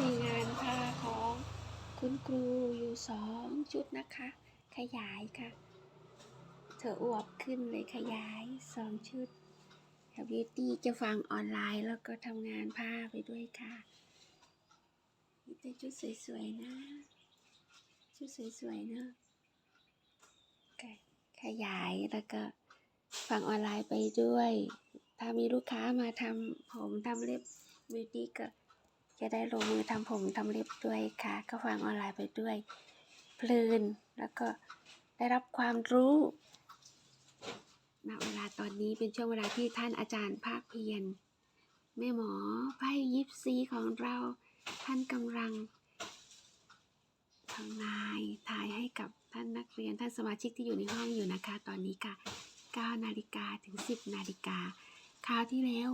มีงานผ้าของคุณครูอยู่สองชุดนะคะ ขยายค่ะ เธออวบขึ้นเลยขยายสองชุดค่ะบิวตี้จะฟังออนไลน์แล้วก็ทำงานผ้าไปด้วยค่ะนี่เป็นชุดสวยๆนะ ชุดสวยๆเนอะค่ะขยายแล้วก็ฟังออนไลน์ไปด้วย ถ้ามีลูกค้ามาทำผมทำเล็บบิวตี้ก็ จะได้ลงมือทำผมทำเล็บด้วยค่ะ ก็ฟังออนไลน์ไปด้วย เพลินแล้วก็ได้รับความรู้ณเวลาตอนนี้เป็นช่วงเวลาที่ท่านอาจารย์ภาคเพียรแม่หมอไพ่ยิปซีของเราท่านกำลังทำนายทายให้กับท่านนักเรียนท่านสมาชิกที่อยู่ในห้องอยู่นะคะ ตอนนี้ค่ะ9นาฬิกาถึง 10นาฬิกาคราวที่แล้ว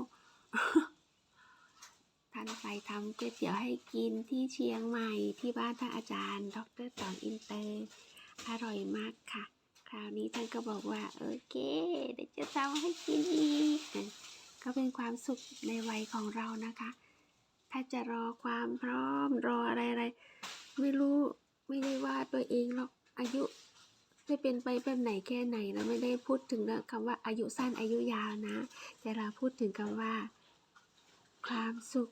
ท่านไปทำก๋วยเตี๋ยวให้กินที่เชียงใหม่ที่บ้านท่านอาจารย์ ดรตองอินเตอร์ อร่อยมากค่ะ คราวนี้ท่านก็บอกว่า โอเค เดี๋ยวจะทำให้กินอีก ก็เป็นความสุขในวัยของเรานะคะ ถ้าจะรอความพร้อมรออะไรอะไรๆไม่รู้ไม่ได้ว่าตัวเองหรอกอายุจะเป็นไปแบบไหนแค่ไหนแล้วไม่ได้พูดถึงเรื่องคำว่าอายุสั้นอายุยาวนะ แต่เราพูดถึงคำว่า ความสุข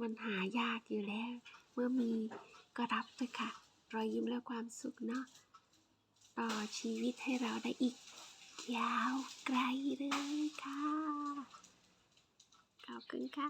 มันหายากอยู่แล้ว เมื่อมีก็รับเถอะค่ะ รอยยิ้มและความสุขเนาะต่อชีวิตให้เราได้อีก ยาวไกลเลยค่ะ ขอบคุณค่ะ